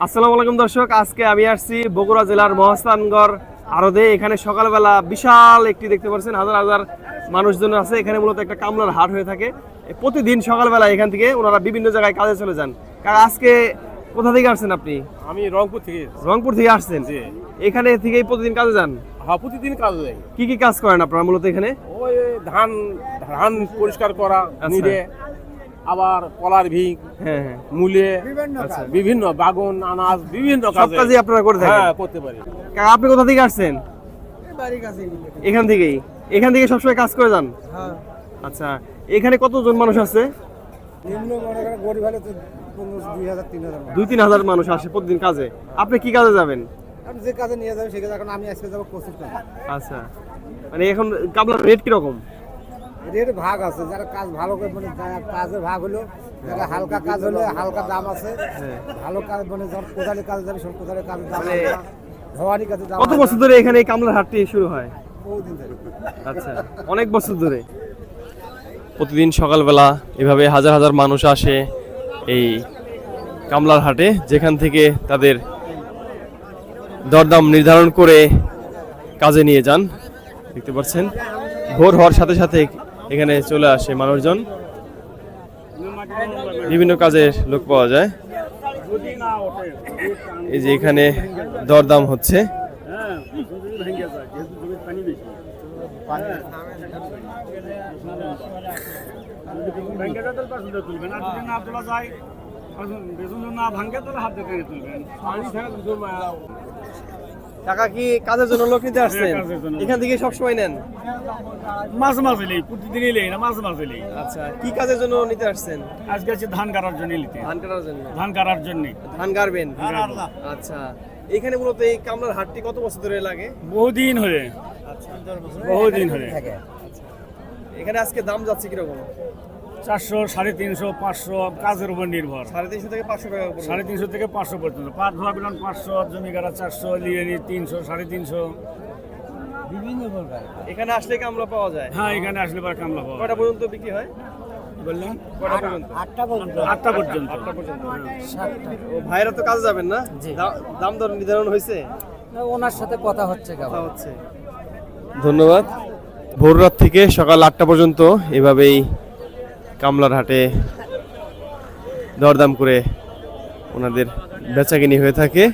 আসসালামু আলাইকুম দর্শক আজকে আমি আসছি বগুড়া জেলার মহাস্থানগড় আরদে এখানে সকালবেলা বিশাল একটি দেখতে পাচ্ছেন হাজার হাজার মানুষজন আছে। এখানে মূলত একটা কামলার হাট হয়ে থাকে। প্রতিদিন সকালবেলা এখান থেকে ওনারা বিভিন্ন জায়গায় কাজে চলে যান। কারণ আজকে কোথা থেকে আসছেন আপনি? আমি রংপুর থেকে রংপুর থেকে আসছেন? এখানে থেকেই প্রতিদিন কাজে যান? হ্যাঁ প্রতিদিন কাজে যাই। কি কি কাজ করেন আপনারা মূলত এখানে? ওই ধান ধান পরিষ্কার করা আচ্ছা। আবার কলার ভিক হ্যাঁ হ্যাঁ। মূলে আচ্ছা। বিভিন্ন বাগন আনাজ বিভিন্ন সব কাজই আপনারা করে থাকেন? হ্যাঁ করতে পারি। আপনি কোথা থেকে আসছেন? এখান থেকেই? এখান থেকে সবসময় কাজ করে যান? হ্যাঁ। আচ্ছা এখানে কতজন মানুষ আছে? দুই হাজার তিন হাজার দুই তিন হাজার মানুষ আসে প্রতিদিন কাজে। আপনি কি কাজে যাবেন? আপনি যে কাজে নিয়ে যাবেন সে কাজে এখন আমি আজকে যাব কচুর আচ্ছা। মানে এখন কাবলার রেট কীরকম? রেট ভাগ আছে যারা কাজ ভালো করে মানে কাজের ভাগ হলো যারা হালকা কাজ হলে হালকা দাম আছে। ভালো কাজ মানে যখন কোদালি কাজে যাবে সব কোদালি কাজের দাম মানে- আছে ধোয়ানি কাজের দাম কত বছর ধরে এখানে এই কামলার হাটটি শুরু হয়? আচ্ছা অনেক বছর ধরে। প্রতিদিন সকালবেলা এভাবে হাজার হাজার মানুষ আসে এই কামলার হাটে যেখান থেকে তাদের দরদাম নির্ধারণ করে কাজে নিয়ে যান। দেখতে পাচ্ছেন ভোর হওয়ার সাথে সাথে এখানে চলে আসে মানুষজন। বিভিন্ন কাজের লোক পাওয়া যায়। এই যে এখানে দরদাম হচ্ছে। টাকা কি কাজের জন্য লোক নিতে আসছেন? এখান থেকে সব সময় নেন? মাঝে মাঝে নেই প্রতিদিনই নেই না মাঝে মাঝে নেই। আচ্ছা কি কাজের জন্য নিতে আসছেন? আজকে আছে ধান কাটার জন্য নিতে। ধান কাটার জন্য। ধান কাটার জন্য। ধান গাড়বেন আচ্ছা এখানে মূলত এই কামলার হাটটি কত বছর ধরে লাগে? বহুদিন হলে বহুদিন হলে এখানে আজকে দাম যাচ্ছে কীরকম? চারশো সাড়ে তিনশো পাঁচশো কাজের উপর নির্ভর। সাড়ে তিনশো থেকে পাঁচশো টাকা সাড়ে তিনশো থেকে পাঁচশো পর্যন্ত। পাট ধোয়া বিলন পাঁচশো জমি কাটা চারশো লিয়েনি তিনশো সাড়ে তিনশো। বিভিন্ন প্রকার। এখানে আসলে কামলা পাওয়া যায়? হ্যাঁ এখানে আসলে বার কামলা পাওয়া কয়টা পর্যন্ত বিক্রি হয়? বললেন? পর্যন্ত? আটটা পর্যন্ত। আটটা পর্যন্ত। আটটা পর্যন্ত। সাতটা। ও ভাইরা তো কাজে যাবেন না? দাম দর নির্ধারণ হয়েছে? ওনার সাথে কথা হচ্ছে কথা হচ্ছে। ধন্যবাদ। ভোর রাত থেকে সকাল আটটা পর্যন্ত এভাবেই কামলার হাটে দরদাম করে ওনাদের বেচাকিনি হয়ে থাকে।